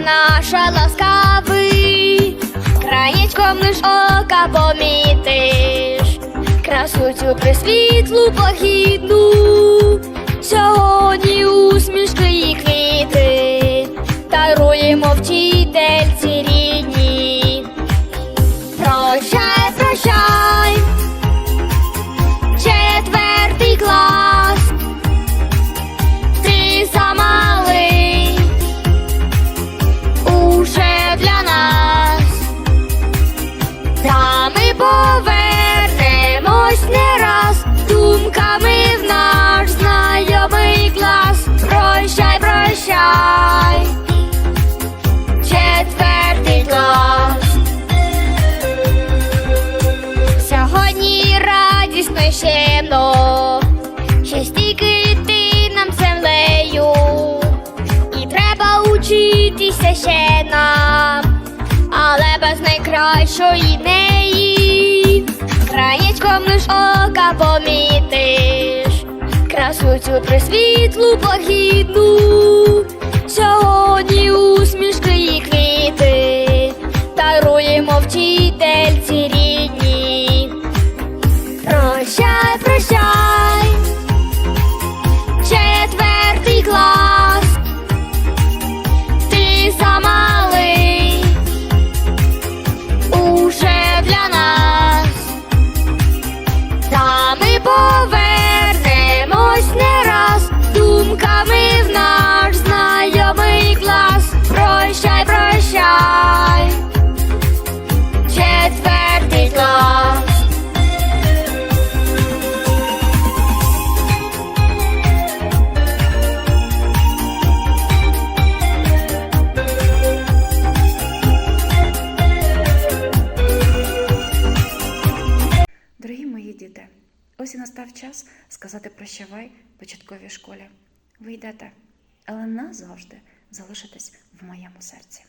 наша ласкавий, краєчком лиш ока помітиш, красу цю присвітлу похідну, сьогодні усмішки повернемось не раз. Думками в наш знайомий клас. Прощай, прощай, четвертий клас. Сьогодні радісно й щемно, ще стільки йти нам землею, і треба учитися ще нам, але без найкращої неї, краєчком лиш ока помітиш, красу цю присвітлу похідну, сьогодні діти, ось і настав час сказати прощавай початковій школі. Ви йдете, але назавжди залишитесь в моєму серці.